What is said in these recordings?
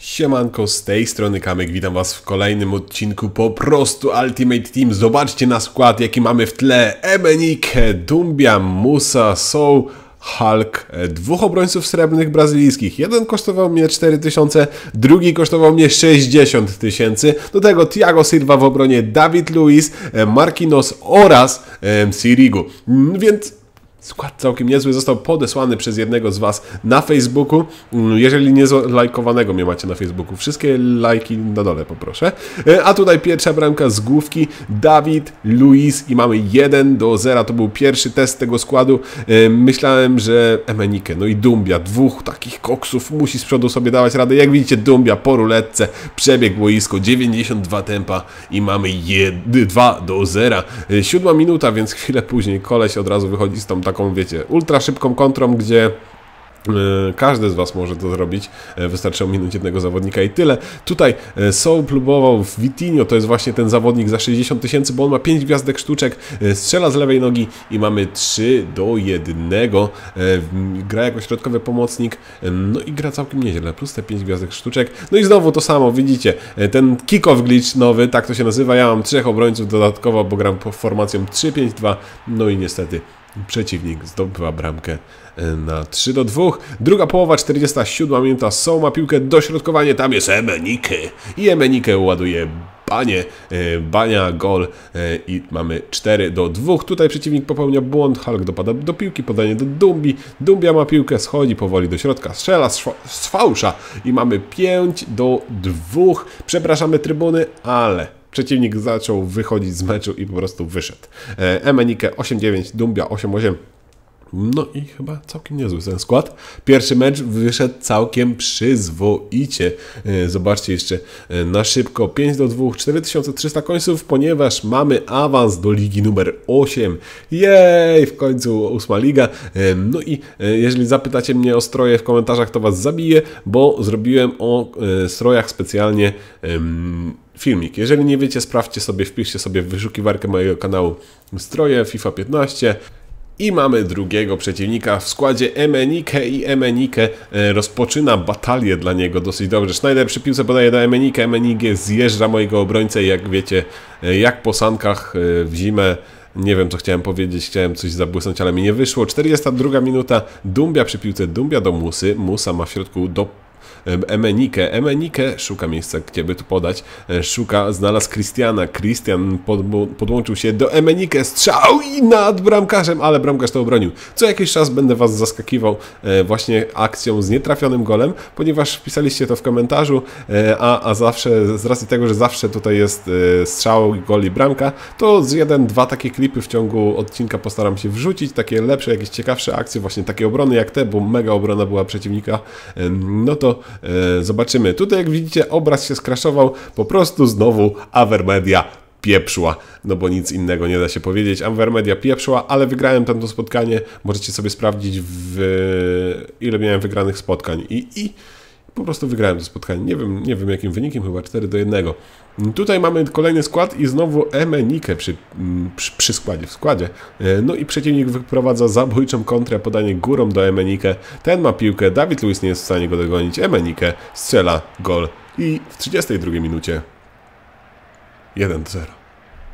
Siemanko, z tej strony Kamek, witam was w kolejnym odcinku po prostu Ultimate Team. Zobaczcie na skład jaki mamy w tle. Emenike, Dumbia, Musa, Soul, Hulk, e, dwóch obrońców srebrnych brazylijskich. Jeden kosztował mnie 4000, drugi kosztował mnie 60 tysięcy. Do tego Thiago Silva w obronie, David Luiz, e, Marquinhos oraz e, Sirigu. Mm, Więc Skład całkiem niezły został podesłany przez jednego z Was na Facebooku. Mm, Jeżeli nie lajkowanego mnie macie na Facebooku, wszystkie lajki na dole poproszę. E, A tutaj pierwsza bramka z główki Dawid, Luis i mamy 1 do 0. To był pierwszy test tego składu. E, Myślałem, że Emenike, no i Dumbia, dwóch takich koksów musi z przodu sobie dawać radę. Jak widzicie, Dumbia po ruletce, przebieg boisko, 92 tempa i mamy 2 do 0. E, Siódma minuta, więc chwilę później koleś od razu wychodzi z tą taką, wiecie, ultra szybką kontrą, gdzie e, każdy z Was może to zrobić. E, Wystarczy ominąć jednego zawodnika i tyle. Tutaj e, Soul próbował w Vitinho, to jest właśnie ten zawodnik za 60 tysięcy, bo on ma 5 gwiazdek sztuczek, e, strzela z lewej nogi i mamy 3 do 1. E, Gra jako środkowy pomocnik, no i gra całkiem nieźle, plus te 5 gwiazdek sztuczek. No i znowu to samo, widzicie, ten kick-off glitch nowy, tak to się nazywa. Ja mam trzech obrońców dodatkowo, bo gram formacją 3-5-2, no i niestety Przeciwnik zdobywa bramkę e, na 3 do 2. Druga połowa, 47 minuta. Są ma piłkę, dośrodkowanie, tam jest Emenike. I Emenike ładuje banie, e, bania, gol e, i mamy 4 do 2. Tutaj przeciwnik popełnia błąd, Hulk dopada do piłki, podanie do Dumbi. Dumbia ma piłkę, schodzi powoli do środka, strzela z fa- z fałsza i mamy 5 do 2. Przepraszamy trybuny, ale przeciwnik zaczął wychodzić z meczu i po prostu wyszedł. E, Emenike 8-9, Dumbia 8-8. No i chyba całkiem niezły ten skład. Pierwszy mecz wyszedł całkiem przyzwoicie. E, Zobaczcie jeszcze e, na szybko 5 do 2, 4300 końców, ponieważ mamy awans do ligi numer 8. Jej, w końcu ósma liga. E, No i jeżeli zapytacie mnie o stroje w komentarzach, to was zabiję, bo zrobiłem o strojach specjalnie filmik. Jeżeli nie wiecie, sprawdźcie sobie, wpiszcie sobie w wyszukiwarkę mojego kanału stroje FIFA 15. I mamy drugiego przeciwnika w składzie Emenike i Emenike e, rozpoczyna batalię dla niego dosyć dobrze. Schneider przy piłce podaje do Emenike, Emenike zjeżdża mojego obrońcę i jak wiecie, e, jak po sankach e, w zimę nie wiem, co chciałem powiedzieć, chciałem coś zabłysnąć, ale mi nie wyszło. 42 minuta, Dumbia przy piłce, Dumbia do Musy, Musa ma w środku do Emenike. Emenike szuka miejsca, gdzie by tu podać. E, Szuka, znalazł Christiana. Christian pod, podłączył się do Emenike. Strzał i nad bramkarzem, ale bramkarz to obronił. Co jakiś czas będę Was zaskakiwał e, właśnie akcją z nietrafionym golem, ponieważ wpisaliście to w komentarzu, e, a, a zawsze, z racji tego, że zawsze tutaj jest strzał, gol i bramka, to z jeden, dwa takie klipy w ciągu odcinka postaram się wrzucić, takie lepsze, jakieś ciekawsze akcje, właśnie takie obrony jak te, bo mega obrona była przeciwnika, no to zobaczymy. Tutaj jak widzicie obraz się skraszował, po prostu znowu Avermedia pieprzła, no bo nic innego nie da się powiedzieć. Avermedia pieprzła, ale wygrałem tamto spotkanie, możecie sobie sprawdzić w ile miałem wygranych spotkań i, i po prostu wygrałem to spotkanie. Nie wiem, nie wiem jakim wynikiem, chyba 4 do 1. Tutaj mamy kolejny skład i znowu Emenike przy, przy, przy składzie, w składzie. E, No i przeciwnik wyprowadza zabójczą kontrę, podanie górą do Emenike. Ten ma piłkę, Dawid Luiz nie jest w stanie go dogonić. Emenike strzela gol i w 32 minucie 1 do 0.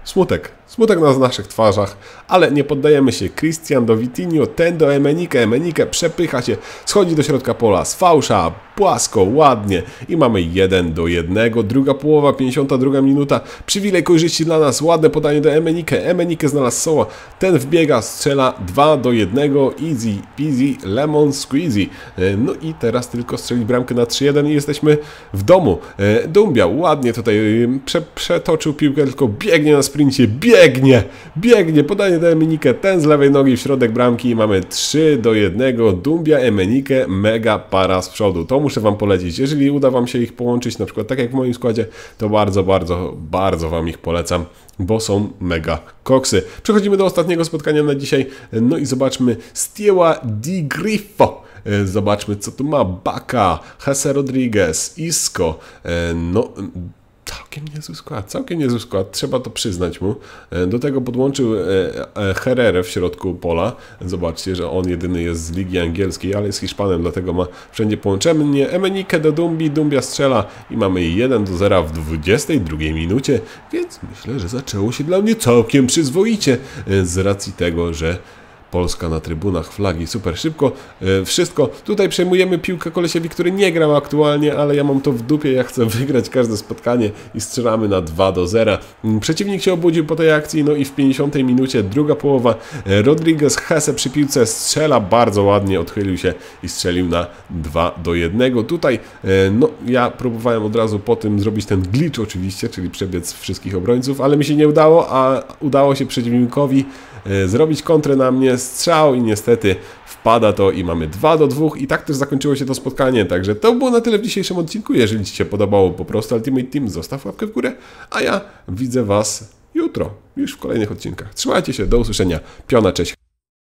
Smutek. Smutek na naszych twarzach, ale nie poddajemy się. Christian do Vitinho, ten do Emenike. Emenike przepycha się, schodzi do środka pola, z fałsza, płasko, ładnie. I mamy 1 do 1. Druga połowa, 52 minuta. Przywilej korzyści dla nas. Ładne podanie do Emenike. Emenike znalazł Soła. Ten wbiega, strzela 2 do 1. Easy, peasy, lemon squeezy. E, No i teraz tylko strzelić bramkę na 3-1 i jesteśmy w domu. E, Dumbia ładnie tutaj e, prze, przetoczył piłkę, tylko biegnie na sprincie. Biegnie! Biegnie! Podanie do Emenike. Ten z lewej nogi w środek bramki. Mamy 3 do 1. Dumbia, Emenike, mega para z przodu. To muszę Wam polecić. Jeżeli uda Wam się ich połączyć, na przykład tak jak w moim składzie, to bardzo, bardzo, bardzo Wam ich polecam, bo są mega koksy. Przechodzimy do ostatniego spotkania na dzisiaj. No i zobaczmy Stieła Di Griffo. E, Zobaczmy, co tu ma. Baka, Jose Rodriguez, Isco. E, No, niezły skład, całkiem niezły skład, trzeba to przyznać mu. E, Do tego podłączył e, e, Herrera w środku pola. Zobaczcie, że on jedyny jest z Ligi Angielskiej, ale jest Hiszpanem, dlatego ma wszędzie połączenie. Emenike do Dumbi, Dumbia strzela i mamy 1 do 0 w 22 minucie, więc myślę, że zaczęło się dla mnie całkiem przyzwoicie z racji tego, że Polska na trybunach, flagi, super szybko, e, wszystko. Tutaj przejmujemy piłkę kolesiowi, który nie grał aktualnie, ale ja mam to w dupie, ja chcę wygrać każde spotkanie i strzelamy na 2 do 0. Mm, Przeciwnik się obudził po tej akcji, no i w 50 minucie druga połowa. e, Rodriguez Hesse przy piłce strzela bardzo ładnie, odchylił się i strzelił na 2 do 1. Tutaj, e, no ja próbowałem od razu po tym zrobić ten glitch oczywiście, czyli przebiec wszystkich obrońców, ale mi się nie udało, a udało się przeciwnikowi zrobić kontrę na mnie, strzał i niestety wpada to i mamy 2 do 2 i tak też zakończyło się to spotkanie, także to było na tyle w dzisiejszym odcinku, jeżeli Ci się podobało po prostu Ultimate Team, zostaw łapkę w górę, a ja widzę Was jutro, już w kolejnych odcinkach. Trzymajcie się, do usłyszenia, piona, cześć.